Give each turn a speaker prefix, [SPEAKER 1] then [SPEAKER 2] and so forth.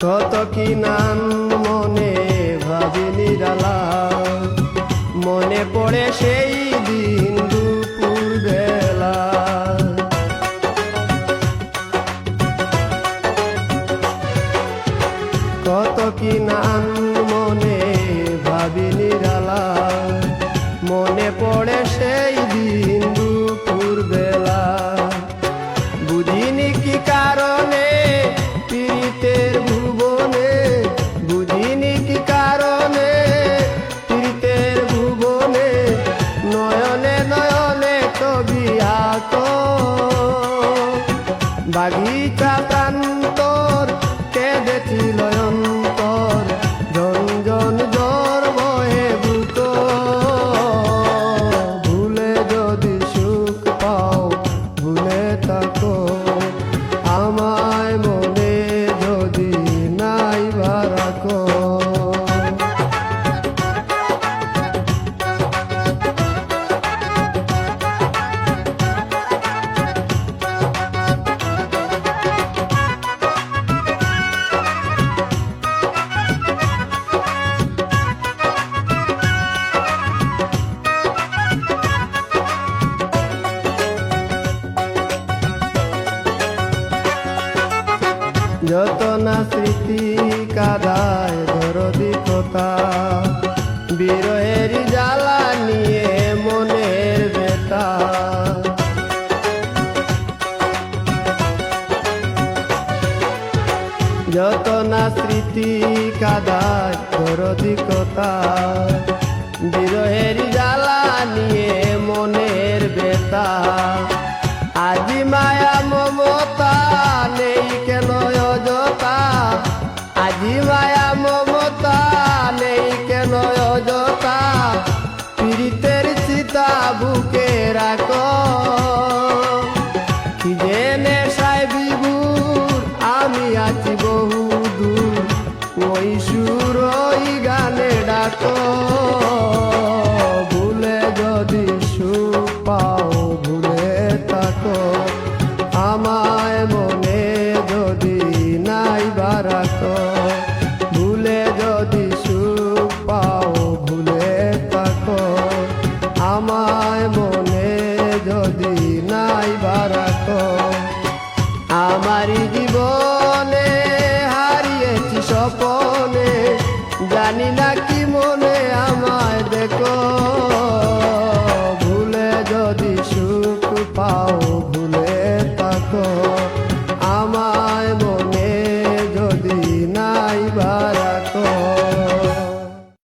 [SPEAKER 1] কত কি নাম মনে ভাবি নিরালা? মনে পড়ে সেই দিন দুপুর বেলা কত কি নাম মনে ভাবি নিরালা? মনে পড়ে বাগিচা প্রান্তর কেঁদেছিল অন্তর জঞ্জন জ্বর বয়ে ভূত। ভুলে যদি সুখ পাও, ভুলে থাকো আমায় যত না স্মৃতি কাদায় দরদি কথা বিরহের জ্বালা নিয়ে মনের বেতা যত না স্মৃতি কাদায় দরদি কথা রাখো মনে জানি না কি মনে আমায় দেখো।